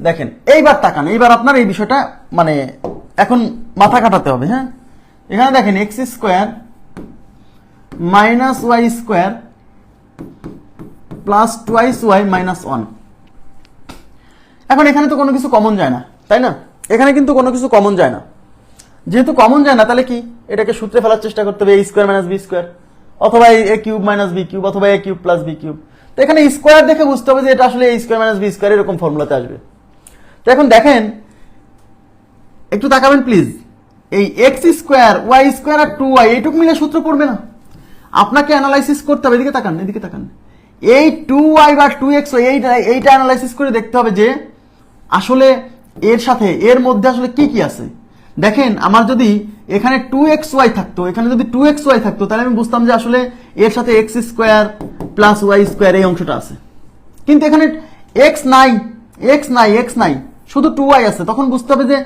দেখেন, এইবার তাকান, এইবার আপনার এই বিষয়টা মানে এখন মাথা কাটাতে হবে হ্যাঁ? এখানে দেখেন x square minus y square plus twice y minus one এখন এখানে তো কোনো কিছু কমন যায় না, তাই না? এখানে কিন্তু কোনো কিছু কমন যায় না। যেহেতু কমন যায় না, তাহলে কি? এটাকে সূত্রে ফেলার চেষ্টা করতে হবে a square minus b square অথবা a cube minus b cube অথবা a cube plus b cube তো এখানে স্কোয়ার দেখে বুঝতে হবে যে এটা আসলে a square minus b square এরকম ফর্মুলাতে আসবে। তো এখন দেখেন, একটু তাকাবেন প্লিজ এই এক্স স্কোয়ার ওয়াই স্কোয়ার আর টু ওয়াই এইটুকু মিলে সূত্র পড়বে না। আপনাকে অ্যানালাইসিস করতে হবে, এদিকে তাকান এদিকে তাকান। এই টু ওয়াই বা টু এক্স এইটা এইটা অ্যানালাইসিস করে দেখতে হবে যে আসলে এর সাথে, এর মধ্যে আসলে কি কি আছে। দেখেন, আমার যদি এখানে টু এক্স ওয়াই থাকতো, এখানে যদি টু এক্স ওয়াই থাকতো, তাহলে আমি বুঝতাম যে আসলে এর সাথে x square plus y square এই অংশটা আছে। কিন্তু এখানে এক্স নাই এক্স নাই এক্স নাই। শুধু টু ওয়াই আছে, তখন বুঝতে হবে যে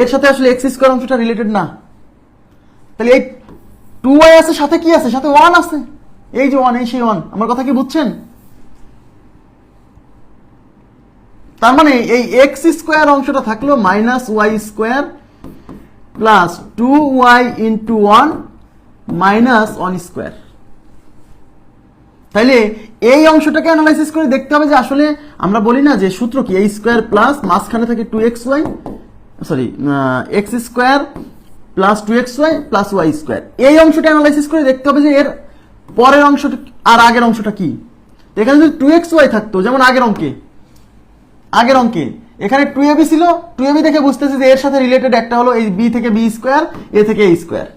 এর সাথে আসলে এক্স স্কোয়ার অংশটা রিলেটেড না। তাহলে এই টু ওয়াই আছে, সাথে কি আছে? সাথে ওয়ান আছে। এই যে ওয়ান এই সেই ওয়ান আমার কথা কি বুঝছেন? তার মানে এই এক্স স্কোয়ার অংশটা থাকল minus y square plus two y into one minus one square তাইলে এই অংশটাকে অ্যানালাইসিস করে দেখতে হবে যে আসলে আমরা বলি না যে সূত্র কি? এই স্কোয়ার প্লাস মাঝখানে থাকে two x y sorry x square plus two x y plus y square এই অংশটা অ্যানালাইসিস করে দেখতে হবে যে এর পরের অংশটা আর আগের অংশটা কি? এখানে যদি টু এক্স ওয়াই থাকতো, যেমন আগের অঙ্কে আগের অঙ্কে, এখানে টু এবি ছিল টু এবি দেখে বুঝতেছি যে এর সাথে রিলেটেড একটা হলো এই বি থেকে বি স্কোয়ার এ থেকে এ স্কোয়ার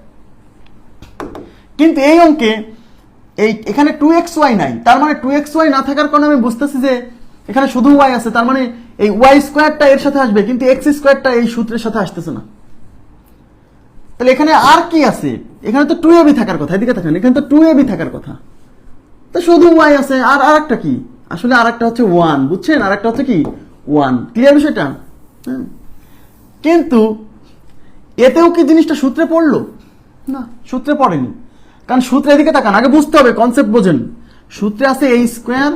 কিন্তু এই অঙ্কে এই, এখানে টু এক্স ওয়াই নাই। তার মানে টু এক্স ওয়াই না থাকার কারণে আমি বুঝতেছি যে এখানে শুধু ওয়াই আছে। তার মানে এই ওয়াই স্কোয়ারটা এর সাথে আসবে, কিন্তু এক্স স্কোয়ারটা এই সূত্রের সাথে আসতেছে না। তাহলে এখানে আর কি আছে? এখানে তো টু এবি থাকার কথা, এদিকে থাকেন এখানে তো টু এবি থাকার কথা। তো শুধু ওয়াই আছে, আর আর একটা কি? আসলে আর একটা হচ্ছে ওয়ান বুঝছেন? আর একটা হচ্ছে কি? ওয়ান ক্লিয়ার বিষয়টা? হ্যাঁ। কিন্তু এতেও কি জিনিসটা সূত্রে পড়ল? না, সূত্রে পড়েনি। কারণ সূত্রের দিকে তাকান, আগে বুঝতে হবে কনসেপ্ট বোঝেন। সূত্রে আছে এই square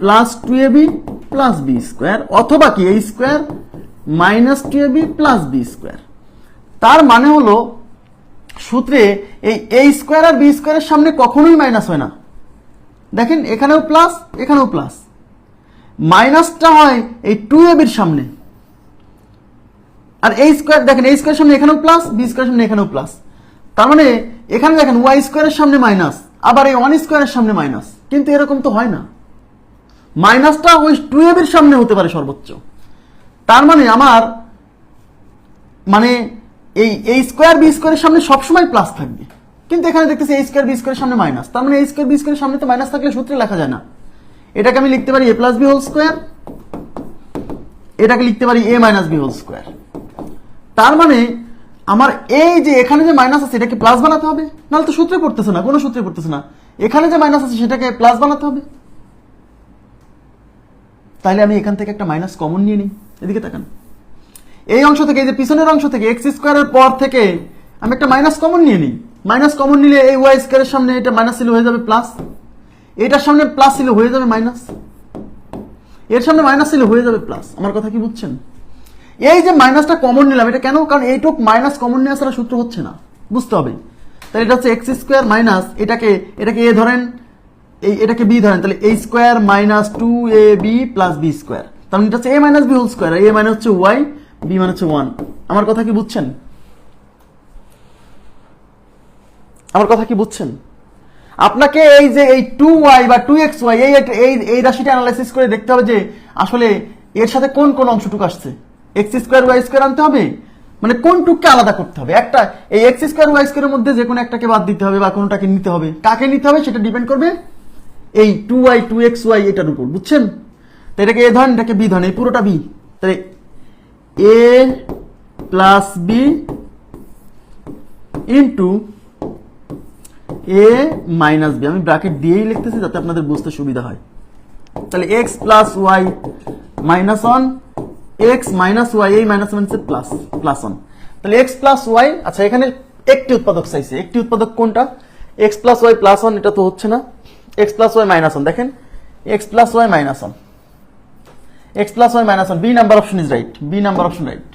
plus two a b plus b square অথবা কি এই square minus two a b plus b square তার মানে হলো, সূত্রে এই এ স্কোয়ার আর বি স্কোয়ারের সামনে কখনোই মাইনাস হয় না। দেখেন, এখানেও প্লাস এখানেও প্লাস মাইনাসটা হয় এই টু এ এবির সামনে। আর এই স্কোয়ার দেখেন এই স্কোয়ার সামনে এখানেও প্লাস বি স্কোয়ার সামনে এখানেও প্লাস তার মানে এখানে দেখেন ওয়াই স্কোয়ারের সামনে মাইনাস আবার এই ওয়ান স্কোয়ারের সামনে মাইনাস কিন্তু এরকম তো হয় না। মাইনাসটা ওই টু এবির সামনে হতে পারে সর্বোচ্চ। তার মানে আমার মানে এই এই স্কোয়ার বি স্কোয়ারের সামনে সবসময় প্লাস থাকবে। কিন্তু এখানে দেখতেছি এই স্কোয়ার বি স্কোয়ারের সামনে মাইনাস তার মানে এই স্কোয়ার বি স্কোয়ারের সামনে তো মাইনাস থাকলে সূত্রে লেখা যায় না। এটাকে আমি লিখতে পারি a plus b whole square এটাকে লিখতে পারি a minus b whole square তার মানে আমার এই যে এখানে যে মাইনাস আছে এটাকে প্লাস বানাতে হবে? নাহলে তো সূত্রে পড়তেছে না, কোনো সূত্রে পড়তেছে না। এখানে যে মাইনাস আছে, সেটাকে প্লাস বানাতে হবে। তাহলে আমি এখান থেকে একটা মাইনাস কমন নিয়ে নিই। এদিকে তাকান। এই অংশ থেকে, এই যে পিছনের অংশ থেকে এক্স স্কোয়ারের পর থেকে আমি একটা মাইনাস কমন নিয়ে নিই। মাইনাস কমন নিলে এই ওয়াই স্কোয়ারের সামনে এটা মাইনাস ছিল হয়ে যাবে প্লাস এটার সামনে প্লাস ছিল হয়ে যাবে মাইনাস এর সামনে মাইনাস ছিল হয়ে যাবে প্লাস আমার কথা কি বুঝছেন? এই যে মাইনাসটা কমন নিলাম, এটা কেন? কারণ এইটুক মাইনাস কমন নেওয়া ছাড়া সূত্র হচ্ছে না। বুঝতে হবে। তাহলে এটা হচ্ছে এক্স স্কোয়ার মাইনাস এটাকে এটাকে এ ধরেন, এই, এটাকে বি ধরেন, তাহলে a square minus two a b plus b square মানে এটা হচ্ছে a minus b whole square a মানে হচ্ছে ওয়াই বি মানে হচ্ছে ওয়ান আমার কথা কি বুঝছেন? আমার কথা কি বুঝছেন? আপনাকে এই যে এই টু ওয়াই বা টু এক্স ওয়াই এই এই রাশিটা অ্যানালাইসিস করে দেখতে হবে যে আসলে এর সাথে কোন কোন অংশটুকু আসছে। এক্স স্কোয়ার ওয়াই স্কোয়ার আনতে হবে? মানে কোনটুককে আলাদা করতে হবে? একটা, এই এক্স স্কোয়ার ওয়াই স্কোয়ারের মধ্যে যে কোনো একটাকে বাদ দিতে হবে বা কোনোটাকে নিতে হবে। কাকে নিতে হবে সেটা ডিপেন্ড করবে এই two y two x y এটার উপর, বুঝছেন? তো এটাকে এ ধরেন, এটাকে বি ধরেন, এই পুরোটা বি। তাহলে a plus b into a minus b আমি ব্র্যাকেট দিয়েই লিখতেছি যাতে আপনাদের বুঝতে সুবিধা হয়। তাহলে x plus y minus one x minus y এই minus one plus plus one তাহলে এক্স প্লাস ওয়াই আচ্ছা এখানে একটি উৎপাদক চাইছে। একটি উৎপাদক কোনটা? X plus y plus one এটা তো হচ্ছে না। X plus y minus one দেখেন। X plus y minus one x plus y minus one b number option is right b number option right